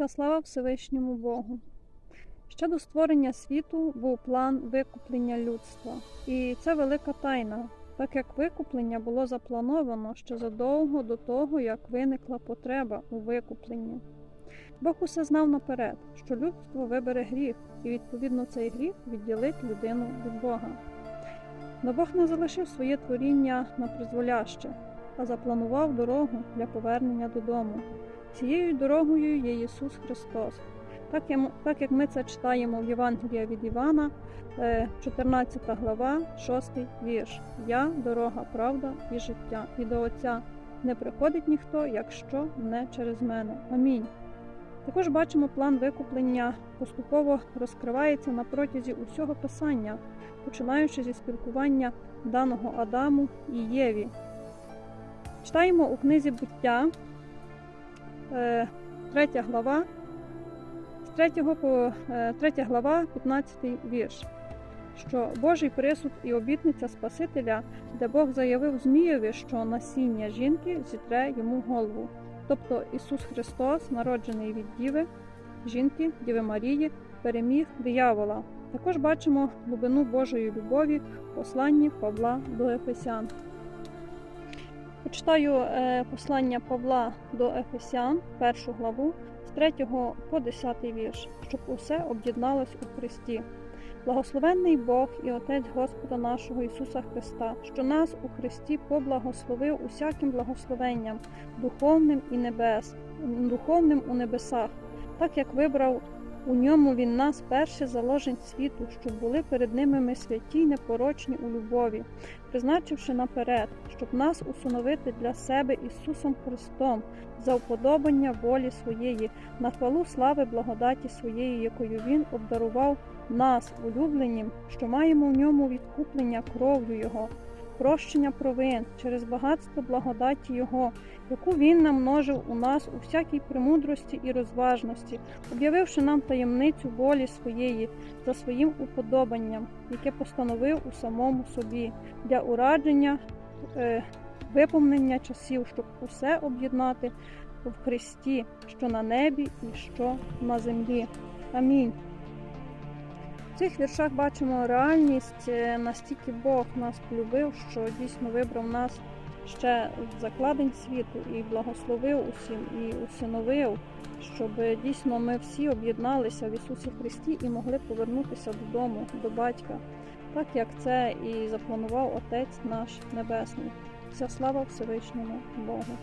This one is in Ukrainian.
Вся слава Всевишньому Богу. Ще до створення світу був план викуплення людства. І це велика тайна, так як викуплення було заплановано ще задовго до того, як виникла потреба у викупленні. Бог усе знав наперед, що людство вибере гріх, і відповідно цей гріх відділить людину від Бога. Но Бог не залишив своє творіння на призволяще, а запланував дорогу для повернення додому. Цією дорогою є Ісус Христос. Так, як- ми це читаємо в Євангелії від Івана, е, 14 глава, 6 вірш. Я дорога, правда і життя, і до Отця не приходить ніхто, якщо не через мене. Амінь. Також бачимо, план викуплення поступово розкривається на протязі усього писання, починаючи зі спілкування даного Адаму і Єві. Читаємо у книзі буття, 3 глава, з 3 по 3 глава, 15 вірш, що Божий присуд і обітниця Спасителя, де Бог заявив Змієві, що насіння жінки зітре йому голову. Тобто Ісус Христос, народжений від Діви, жінки, Діви Марії, переміг диявола. Також бачимо глибину Божої любові в посланні Павла до Ефесян. Почитаю е, послання Павла до Ефесян, першу главу, з 3 по 10 вірш, щоб усе об'єдналось у Христі. Благословенний Бог і Отець Господа нашого Ісуса Христа, що нас у Христі поблагословив усяким благословенням, духовним і небес, духовним у небесах, так як вибрав у ньому Він нас перше заложень світу, щоб були перед ними ми святі й непорочні у любові, призначивши наперед, щоб нас усиновити для себе Ісусом Христом за уподобання волі своєї, на хвалу слави благодаті своєї, якою Він обдарував нас, улюбленім, що маємо в ньому відкуплення кров'ю Його, прощення провин через багатство благодаті Його, яку Він намножив у нас у всякій премудрості і розважності, об'явивши нам таємницю волі своєї за своїм уподобанням, яке постановив у самому собі для урадження, е, виповнення часів, щоб усе об'єднати в Христі, що на небі і що на землі. Амінь. В цих віршах бачимо реальність, е, настільки Бог нас полюбив, що дійсно вибрав нас ще з закладень світу і благословив усім, і усиновив, щоб дійсно ми всі об'єдналися в Ісусі Христі і могли повернутися додому, до батька, так як це і запланував Отець наш Небесний. Вся слава Всевишньому Богу.